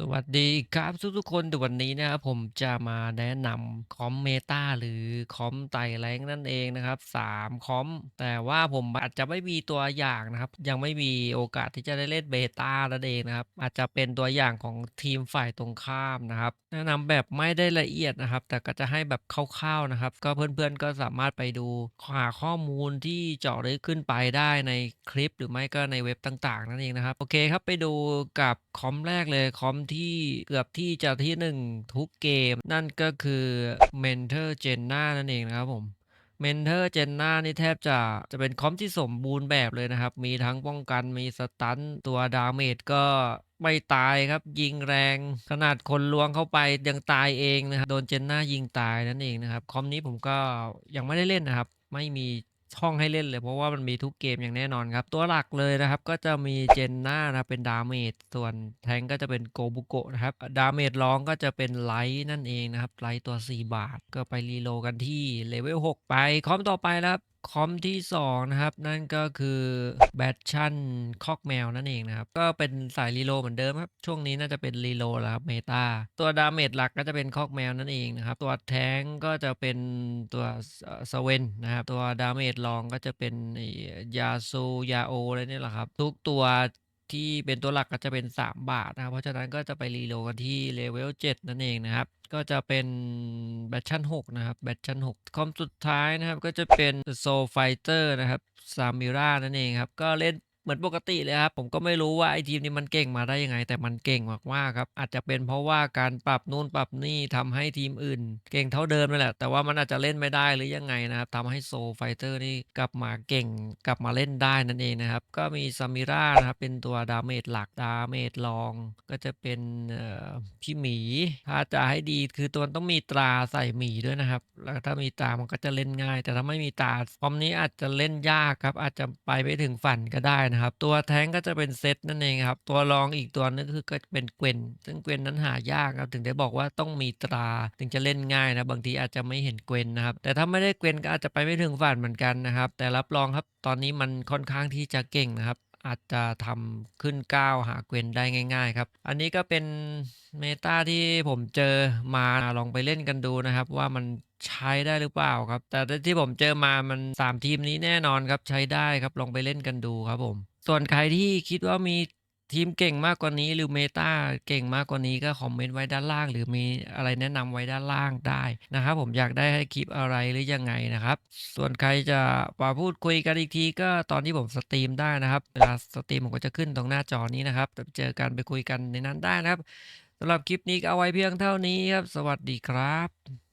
สวัสดีครับทุกๆคนแต่วันนี้นะครับผมจะมาแนะนำคอมเมตาหรือคอมไต่แรงนั่นเองนะครับ3คอมแต่ว่าผมอาจจะไม่มีตัวอย่างนะครับ ยังไม่มีโอกาสที่จะได้เล่นเบต้านั่นเองนะครับ อาจจะเป็นตัวอย่างของทีมฝ่ายตรงข้ามนะครับ แนะนำแบบไม่ได้ละเอียดนะครับ แต่ก็จะให้แบบคร่าวๆนะครับ ก็เพื่อนๆก็สามารถไปดูหาข้อมูลที่เจาะลึกขึ้นไปได้ในคลิป หรือไม่ก็ในเว็บต่าง ๆ นั่นเองนะครับโอเคครับไปดูกับคอมแรกเลยคอมที่เกือบที่จะที่หนึ่งทุกเกม นั่นก็คือ Mentor Jenna นั่นเองนะครับผม Mentor Jenna นี่แทบจะจะเป็นคอมที่สมบูรณ์แบบเลยนะครับ มีทั้งป้องกันมีสตันตัวดาเมจก็ไม่ตายครับยิงแรงขนาดคนลวงเข้าไปยังตายเองนะครับโดนเจนน่ายิงตายนั่นเองนะครับ คอมนี้ผมก็ยังไม่ได้เล่นนะครับ ไม่มี ช่องให้เล่นเลย เพราะว่ามันมีทุกเกมอย่างแน่นอนครับ ตัวหลักเลยนะครับ ก็จะมีเจนน่านะครับเป็นดาเมจส่วนแทงก็จะเป็นโกบุโกะนะครับ ดาเมจร้องก็จะเป็นไลท์นั่นเองนะครับไลท์ตัว 4 บาทก็ไปรีโลกันที่เลเวล6ไปคอมต่อไปแล้ว คอมที่ 2 นะครับ นั่นก็คือแบทชั่นคอกแมวนั่นเองนะครับ ก็เป็นสายรีโลเหมือนเดิมครับ ช่วงนี้น่าจะเป็นรีโลแล้วครับเมตาตัวดาเมจหลักก็จะเป็นคอกแมวนั่นเองนะครับ ตัวแทงก็จะเป็นตัวสเวนนะครับ ตัวดาเมจรองก็จะเป็นยาซูยาโออะไรเนี่ยแหละครับ ทุกตัว ที่เป็นตัวหลักก็จะเป็น 3 บาทนะครับ เพราะฉะนั้นก็จะไปรีโลกันที่เลเวล7นั่นเองนะครับ ก็จะเป็นแบทชั่น6นะครับแบทชั่น6คอมสุดท้ายนะครับ ก็จะเป็นโซไฟเตอร์นะครับซามิรานั่นเองครับ ก็เล่น มือนปกติเลยครับ ผมก็ไม่รู้ว่าไอทีมนี้มันเก่งมาได้ยังไง แต่มันเก่งมากๆครับ อาจจะเป็นเพราะว่าการปรับนู่นปรับนี่ทำให้ทีมอื่น เก่งเท่าเดิมนั่นแหละ แต่ว่ามันอาจจะเล่นไม่ได้หรือยังไงนะครับทำให้โซไฟเตอร์นี่กลับมาเก่งกลับมาเล่นได้นั่นเองนะครับ ก็มีซามิร่านะครับเป็นตัวดาเมจหลักดาเมจรอง ก็จะเป็นพี่หมี ถ้าจะให้ดีคือตัวต้องมีตราใส่หมีด้วยนะครับ แล้วถ้ามีตามันก็จะเล่นง่าย แต่ถ้าไม่มีตราคอมนี้อาจจะเล่นยากครับ อาจจะไปไม่ถึงฝันก็ได้นะครับ ตัวแท้งก็จะเป็นเซตนั่นเองครับ ตัวรองอีกตัวนึงคือก็เป็นเกวนซึ่งเกวนนั้นหายากครับ ถึงได้บอกว่าต้องมีตราถึงจะเล่นง่ายนะ บางทีอาจจะไม่เห็นเกวนนะครับ แต่ถ้าไม่ได้เกวนก็อาจจะไปไม่ถึงฝันเหมือนกันนะครับ แต่รับรองครับ ตอนนี้มันค่อนข้างที่จะเก่งนะครับอาจจะทำขึ้นก้าวหาเกวนได้ง่าย ๆ ครับ อันนี้ก็เป็น เมตาที่ผมเจอมาลองไปเล่นกันดูนะครับ ว่ามันใช้ได้หรือเปล่าครับ แต่ที่ผมเจอมามัน3ทีมนี้แน่นอนครับใช้ได้ครับลองไปเล่นกันดูครับผม ส่วนใครที่คิดว่ามีทีมเก่งมากกว่านี้ หรือเมตาเก่งมากกว่านี้ก็คอมเมนต์ไว้ด้านล่าง หรือมีอะไรแนะนำไว้ด้านล่างได้นะครับ ผมอยากได้ให้คลิปอะไรหรือยังไงนะครับ ส่วนใครจะมาพูดคุยกันอีกทีก็ตอนที่ผมสตรีมได้นะครับ เวลาสตรีมผมก็จะขึ้นตรงหน้าจอนี้นะครับเจอกันไปคุยกันในนั้นได้นะครับ สำหรับคลิปนี้ก็เอาไว้เพียงเท่านี้ครับ สวัสดีครับ